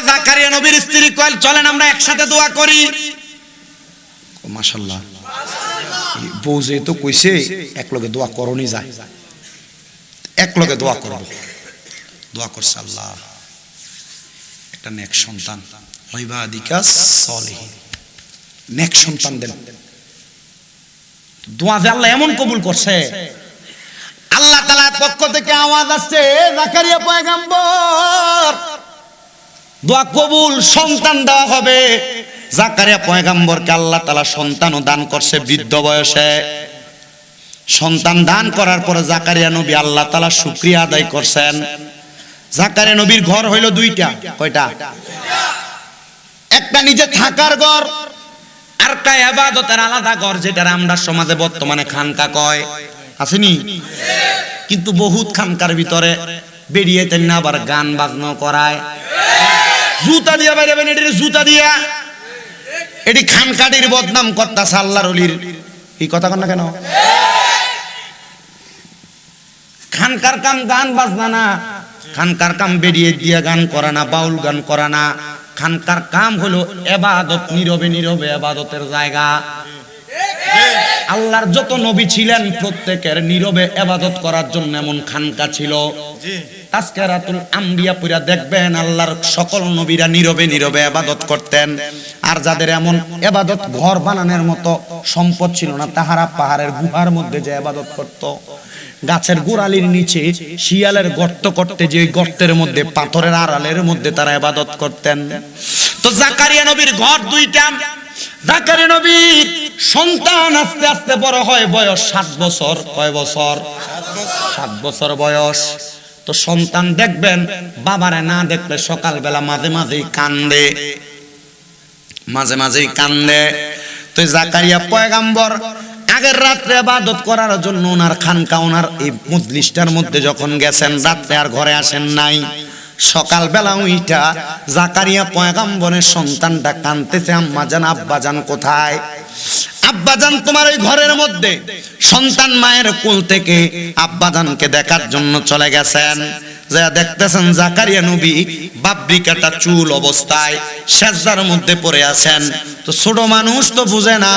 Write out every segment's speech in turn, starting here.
জাকারিয়া নবীর স্ত্রী কয়েল, চলেন আমরা একসাথে দোয়া করি। বউ যেহেতু কইছে এক লগে দোয়া করনি যায়। এক লগে দোয়া করব। দোয়া করছে আল্লাহ। একটা নেক সন্তান। নেক সন্তান দেন। দোয়া যে আল্লাহ এমন কবুল করছে। আল্লাহ তালার পক্ষ থেকে আওয়াজ আসছে, জাকারিয়া পয়গাম্বর। দোয়া কবুল সন্তান দেওয়া হবে। জাকারিয়া পয়গাম্বরকে আল্লাহ তালা সন্তানও দান করছে বৃদ্ধ বয়সে। সন্তান দান করার পরে জাকারিয়া নবী আল্লাহ তালা শুক্রিয়া আদায় করছেন। জাকারিয়া নবীর ঘর হইল দুইটা। কয়টা? একটা নিজে থাকার ঘর আর একটা এবাদতের আলাদা ঘর যেটা আমরা সমাজে বর্তমানে খানকা কয়। আসেনি কিন্তু বহুত খানকার ভিতরে বেরিয়ে তেন আবার গান বাজনা করায়। জুতা দিয়া বাইরে বেন এটি জুতা দিয়া। এটি খানকাটির বদনাম কর্তা সাল্লার অলির। এই কথা কন না কেন? খানকার কাম গান বাজনা না। খানকার কাম বেরিয়ে দিয়া গান করা না, বাউল গান করা না। খানকার কাম হলো এবাদত, নীরবে নীরবে এবাদতের জায়গা। আল্লাহর যত নবী ছিলেন প্রত্যেকের নীরবে এবাদত করার জন্য এমন খানকা ছিল। তাস্কারাতুল আম্বিয়া পুরা দেখবেন আল্লাহর সকল নবীরা নীরবে নীরবে এবাদত করতেন। আর যাদের এমন এবাদত ঘর বানানোর মতো সম্পদ ছিল না তাহারা পাহাড়ের গুহার মধ্যে যে এবাদত করত। গাছের গোড়ালির নিচে শিয়ালের গর্ত করতে যে গর্তের মধ্যে পাথরের আড়ালের মধ্যে তারা এবাদত করতেন। তো জাকারিয়া নবীর ঘর দুইটা জাকারিয়া নবীর সন্তান আস্তে আস্তে বড় হয় বয়স সাত বছর। কয় বছর? সাত বছর বয়স। তো সন্তান দেখবেন, বাবারে না দেখলে সকালবেলা মাঝে মাঝেই কান্দে। মাঝে মাঝেই কান্দে। তো জাকারিয়া পয়গাম্বর আগের রাত্রে আবাদত করার জন্য ওনার খানকা, ওনার এই মজলিসটার মধ্যে যখন গেছেন, রাত্রে আর ঘরে আসেন নাই। সকালবেলা ওইটা জাকারিয়া পয়গাম্বরের সন্তানটা কানতেছে আম্মা জান, আব্বা জান কোথায়? আব্বাজান তোমার ওই ঘরের মধ্যে। সন্তান মায়ের কোল থেকে আব্বাজানকে দেখার জন্য চলে গেছেন। যা দেখতেছেন জাকারিয়া নবী বাবরি কাটা চুল অবস্থায়, সেজদার মধ্যে পড়ে আছেন। তো ছোট মানুষ তো বুঝে না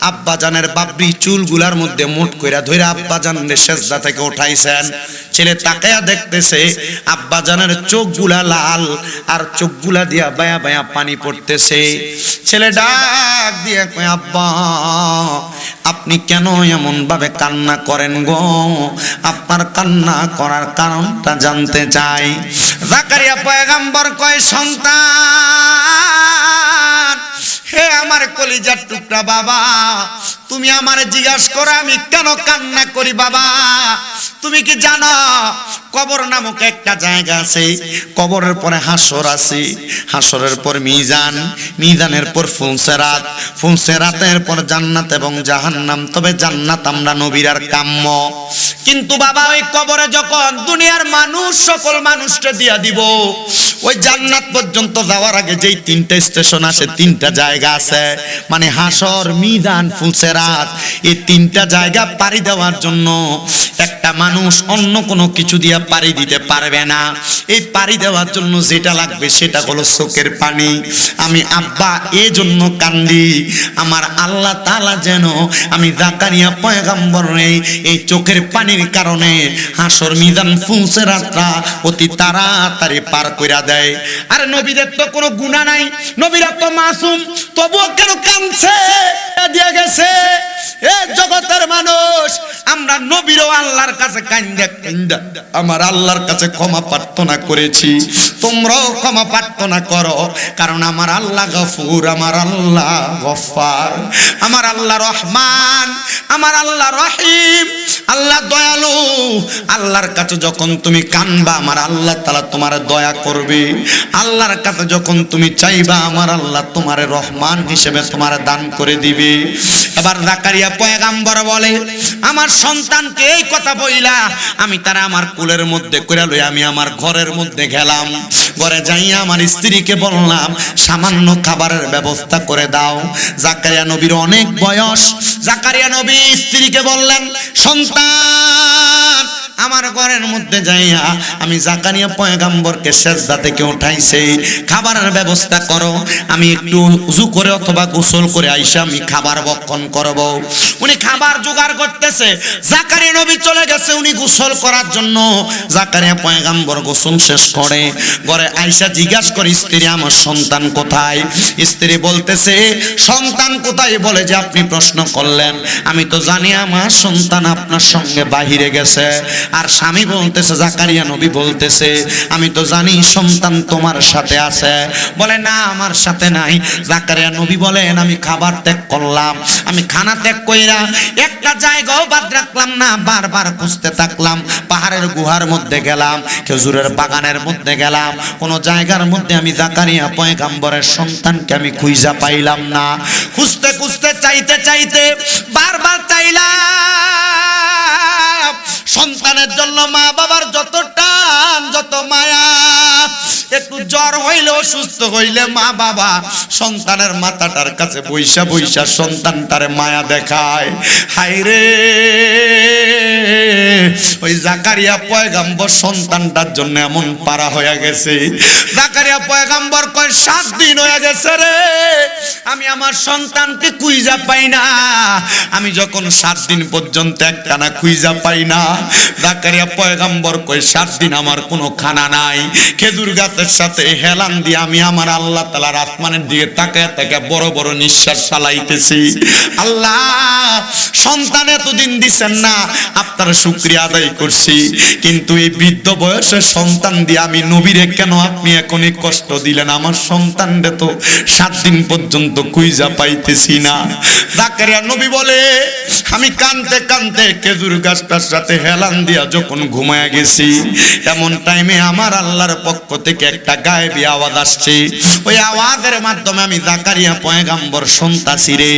আব্বাজানের বাবরি চুলগুলার মধ্যে মুট কইরা ধইরা আব্বাজানের সেজদা থেকে উঠাইছেন। ছেলে তাকায়া দেখতেছে আব্বাজানের চোখগুলা লাল আর চোখগুলা দিয়া বায়া বায়া পানি পড়তেছে। ছেলে ডাক দিয়ে কয়, আব্বা, আপনি কেন এমন ভাবে কান্না করেন গো? আপনার কান্না করার কারণটা জানতে চাই। জাকারিয়া পয়গাম্বর কয়, সন্তান হে আমার কলিজার টুকরা বাবা তুমি আমার জিজ্ঞাসা করো আমি কেন কান্না করি বাবা? তুমি কি জানো? কবর নামক একটা জায়গা আছে। কবরের পরে হাসর আছে। হাসরের পর মিজান, মিজানের পর ফুলসেরাত ফুলসেরাতের পর জান্নাত এবং জাহান্নাম। তবে জান্নাত আমরা নবীরার কাম্য। কিন্তু বাবা, ওই কবরে যখন দুনিয়ার মানুষ, সকল মানুষকে দিয়া দিব, ওই জান্নাত পর্যন্ত যাওয়ার আগে যেই তিনটা স্টেশন আছে, তিনটা জায়গা আছে মানে হাসর, মিজান ফুলসেরাত এই তিনটা জায়গা পাড়ি দেওয়ার জন্য একটা মানুষ অন্য কোনো কিছু দিয়ে পাড়ি দিতে পারবে না। এই পাড়ি দেওয়ার জন্য যেটা লাগবে সেটা হলো চোখের পানি। আমি আব্বা এই জন্য কান্দি, আমার আল্লাহ তালা যেন আমি জাকারিয়া পয়গাম্বর নেই, এই চোখের পানির কারণে হাসর মিজান ফুলসে রাতটা অতি তাড়াতাড়ি পার কইরা দেয়। আর নবীদের তো কোনো গুণা নাই, নবীরা তো মাসুম, তবুও কেন কাঁদছে? দিয়ে গেছে, এ জগতের মানুষ, আমরা নবীরও আল্লাহর কাছে কান্দা কান্দা আমার আল্লাহর কাছে ক্ষমা প্রার্থনা করেছি। তোমরাও ক্ষমা প্রার্থনা করো, কারণ আমার আল্লাহ গফুর, আমার আল্লাহ গফার। আমার আল্লাহ রহমান, আমার আল্লাহ রহিম, আল্লাহ দয়ালু। আল্লাহর কাছে যখন তুমি কানবা, আমার আল্লাহ তালা তোমার দয়া করবে। আল্লাহর কাছে যখন তুমি চাইবা, আমার আল্লাহ তোমার রহমান হিসেবে তোমার দান করে দিবে। এবার জাকারিয়া পয়গাম্বর বলে, আমার সন্তানকে এই কথা বইলা আমি তারা আমার কুলের মধ্যে কইরা লই আমি আমার ঘরের মধ্যে গেলাম। ঘরে যাইয়া আমার স্ত্রীকে বললাম, সামান্য খাবারের ব্যবস্থা করে দাও। জাকারিয়া নবীর অনেক বয়স। জাকারিয়া নবী স্ত্রীকে বললেন, সন্তান! আমার ঘরের মধ্যে যাইয়া আমি জাকারিয়া পয়গাম্বরকে সেজদা থেকে উঠাইছে। খাবারের ব্যবস্থা করো। আমি একটু উজু করে অথবা গোসল করে আইসা আমি খাবার বক্ষণ করব। উনি খাবার জোগাড় করতেছে। জাকারিয়া নবী চলে গেছে, উনি গোসল করার জন্য। জাকারিয়া পয়গাম্বর গোসল শেষ করে। ঘরে আইসা জিজ্ঞাসা করে, স্ত্রী, আমার সন্তান কোথায়? স্ত্রী বলতেছে, সন্তান কোথায়? বলে যে, আপনি প্রশ্ন করলেন। আমি তো জানি আমার সন্তান আপনার সঙ্গে বাহিরে গেছে। আর স্বামী বলতেছে, জাকারিয়া নবী বলতেছে, আমি তো জানি সন্তান তোমার সাথে আছে। বলে, না, আমার সাথে নাই। জাকারিয়া নবী বলেন, আমি খাবার ত্যাগ করলাম, আমি খানা ত্যাগ কইরা একটা জায়গাও বাদ রাখলাম না, বারবার খুঁজতে থাকলাম, পাহাড়ের গুহার মধ্যে গেলাম, খেজুরের বাগানের মধ্যে গেলাম, কোন জায়গার মধ্যে আমি জাকারিয়া পয়গাম্বরের সন্তানকে আমি খুঁজা পাইলাম না। খুঁজতে খুঁজতে, চাইতে চাইতে বারবার চাইলাম সন্তানের জন্য মা বাবার যত টান, যত মায়া, একটু জ্বর হইলে অসুস্থ হইলে মা বাবা সন্তানের মাথাটার কাছে বৈশা বৈশা সন্তানটারে মায়া দেখায়। হাইরে ওই জাকারিয়া পয়গাম্বর সন্তানটার জন্য এমন পারা হয়ে গেছে। জাকারিয়া পয়গাম্বর কয়, সাত দিন হয়ে গেছে রে, আমি আমার সন্তানকে কুইজা পাই না। আমি যখন সাত দিন পর্যন্ত একটানা কুইজা পাই না জাকারিয়া পয়গাম্বর কয়, সাত দিন আমার কোনো খানা নাই। খেজুর গাছের সাথে হেলান দিয়ে আমি আমার আল্লাহ তালার আসমানের দিকে তাকায় তাকে বড় বড় নিঃশ্বাস চালাইতেছি আল্লাহ, সন্তান এতদিন দিছেন না, আপনার শুক্রিয়া আদায় করছি। কিন্তু এই বৃদ্ধ বয়সে সন্তান দিয়ে আমি নবীরে কেন আপনি এখনই কষ্ট দিলেন? আমার সন্তানরে তো সাত দিন পর্যন্ত কুইজা পাইতেছি না। জাকারিয়া নবী বলে, আমি কানতে কানতে খেজুর গাছটার সাথে হেলান দিয়া যখন ঘুমায় গেছি, এমন টাইমে আমার আল্লাহর পক্ষ থেকে একটা গায়েবী আওয়াজ আসছে। ওই আওয়াজের মাধ্যমে আমি জাকারিয়া পয়গাম্বর শুনতাছি রে।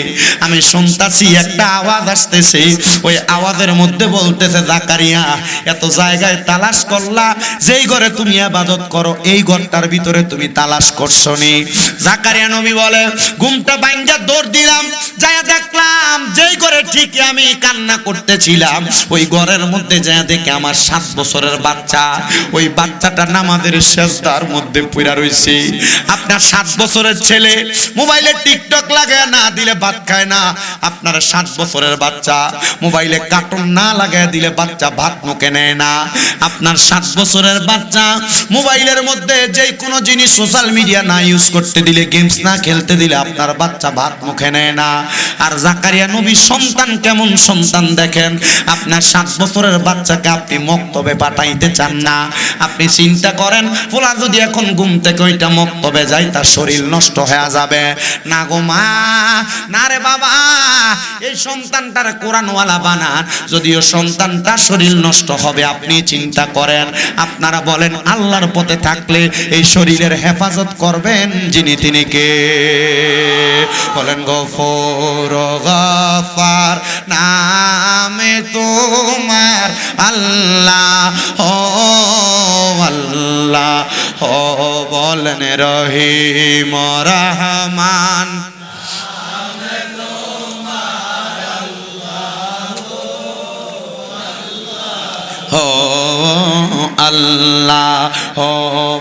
আমি শুনতাছি একটা আওয়াজ আসতেছে। ওই আওয়াজের মধ্যে বলতেছে, জাকারিয়া, এত জায়গায় তালাশ করলা। যেই ঘরে তুমি আবাদত করো, এই ঘরটার ভিতরে তুমি তালাশ করছ নি। জাকারিয়া নবী বলে, ঘুমটা বাইঙ্গা দৌড় দিলাম। যায়া দেখলাম, যেই ঘরে ঠিক আমি কান্না করতেছিলাম, ওই ঘরের মধ্যে যায় দেখে আমার সাত বছরের বাচ্চা, ওই বাচ্চাটা নামাজের শেষদার মধ্যে পড়া রয়েছে। আপনার সাত বছরের ছেলে মোবাইলে টিকটক লাগে না, দিলে ভাত খায় না। আপনার সাত বছরের বাচ্চা মোবাইলে কার্টুন না লাগায়, দিলে বাচ্চা ভাত মুখে নেয় না। আপনার সাত বছরের বাচ্চা মোবাইলের মধ্যে যে কোনো জিনিস সোশ্যাল মিডিয়া না ইউজ করতে দিলে, গেমস না খেলতে দিলে আপনার বাচ্চা ভাত মুখে নেয় না। আর জাকারিয়া নবী সন্তান কেমন সন্তান দেখেন? আপনার সাত বছরের বাচ্চাকে আপনি মক্তবে পাঠাইতে চান না। আপনি চিন্তা করেন, ফোলা যদি এখন ঘুম থেকে ওইটা মক্তবে যায় তার শরীর নষ্ট হয়ে যাবে। না গো মা, না রে বাবা, এই সন্তানটার কোরআনওয়ালা বানান। যদিও সন্তানটা শরীর নষ্ট হবে, আপনি চিন্তা করেন। আপনারা বলেন, আল্লাহর পথে থাকলে এই শরীরের হেফাজত করবেন যিনি তিনি কে? বলেন, গফর গফার নামে তোমার আল্লাহ ও আল্লাহ ও বলেন রহিম রহমান। ও আল্লাহ ও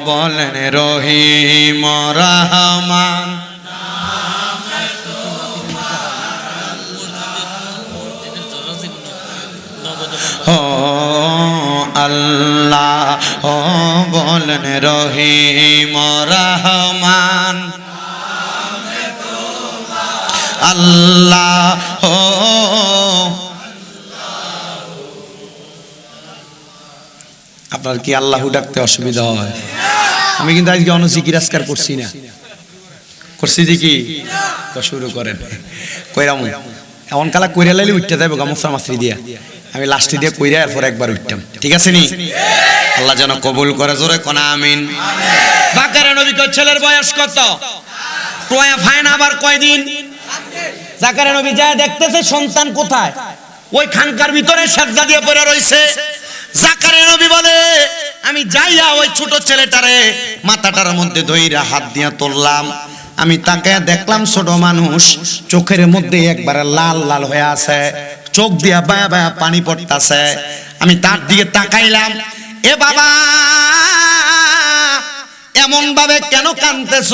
বলেন রহিম রহমান। আল্লাহ। ও বলেন রহিম রহমান। আল্লাহ, ও আপনার কি আল্লাহ ডাকতে অসুবিধা হয়? আমি কিন্তু আজকে অনসি কিরাস্কার করছি না। করছি যে কি? শুরু করেন। কইরাম এমন কালা কইরা লাইলে উঠতে যাব গামছা মাছরি দিয়া। আমি লাস্টে দিয়ে কইরা এরপর একবার উঠতাম। ঠিক আছে নি? আল্লাহ যেন কবুল করে। জোরে কোনা, আমিন। বাকারে নবী ছেলের বয়স কত? টয়া ফাইন আবার কয়দিন? জাকারে নবী যায় দেখতেছে, সন্তান কোথায়? ওই খানকার ভিতরে সাজদা দিয়ে পড়ে রইছে। জাকারে নবী বলে, আমি যাইয়া ওই ছোট ছেলেটারে মাথাটার মধ্যে ধইরা হাত দিয়া তুললাম। আমি তাকে দেখলাম ছোট মানুষ, চোখের মধ্যে একবারে লাল লাল হয়ে আছে। চোখ দিয়া বায়া বায়া পানি পড়তাছে। আমি তার দিকে তাকাইলাম। এ বাবা এমন ভাবে কেন কানতেছ?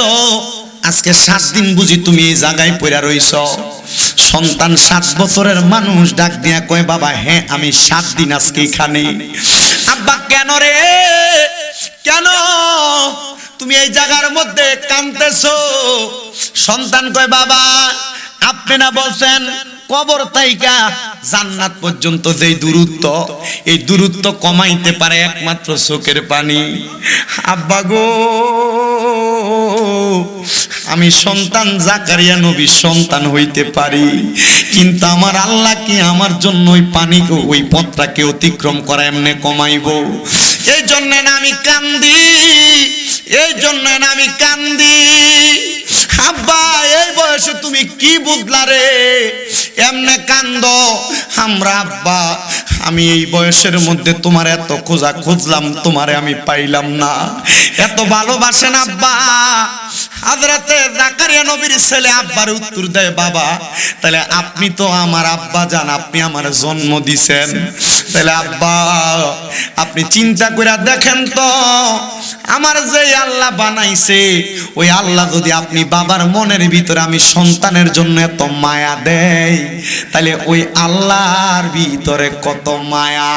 আজকে সাত দিন বুঝি তুমি এই জায়গায় পড়া রইছ। সন্তান সাত বছরের মানুষ ডাক দিয়া কয়, বাবা হ্যাঁ আমি সাত দিন আজকে এখানে। আব্বা, কেন রে? কেন? তুমি এই জায়গার মধ্যে কানতেছো? সন্তান কয়, বাবা আপনি না বলছেন, কবর তাইকা জান্নাত পর্যন্ত যে দূরত্ব, এই দূরত্ব কমাইতে পারে একমাত্র চোখের পানি। আব্বা গো, আমি সন্তান জাকারিয়া নবী সন্তান হইতে পারি, কিন্তু আমার আল্লাহ কি আমার জন্য ওই পানি, ওই পথটাকে অতিক্রম করা এমনি কমাইব? এই জন্য না আমি কান্দি, এই জন্য না আমি কান্দি। বয়সে তুমি কি বুঝলা রে? এমনে কান্দ। আমরা আব্বা, আমি এই বয়সের মধ্যে তোমার এত খোঁজা খুঁজলাম, তোমারে আমি পাইলাম না। এত ভালোবাসেন আব্বা। হাজরাতে জাকারিয়া নবীর ছেলে আব্বার উত্তর দেয়, বাবা, তাহলে আপনি তো আমার আব্বা জান, আপনি আমার জন্ম দিছেন। তাহলে আব্বা, আপনি চিন্তা করে দেখেন তো আমার যে আল্লাহ বানাইছে, ওই আল্লাহ যদি আপনি বাবার মনের ভিতরে আমি সন্তানের জন্য এত মায়া দেয় তাহলে ওই আল্লাহর ভিতরে কত মায়া?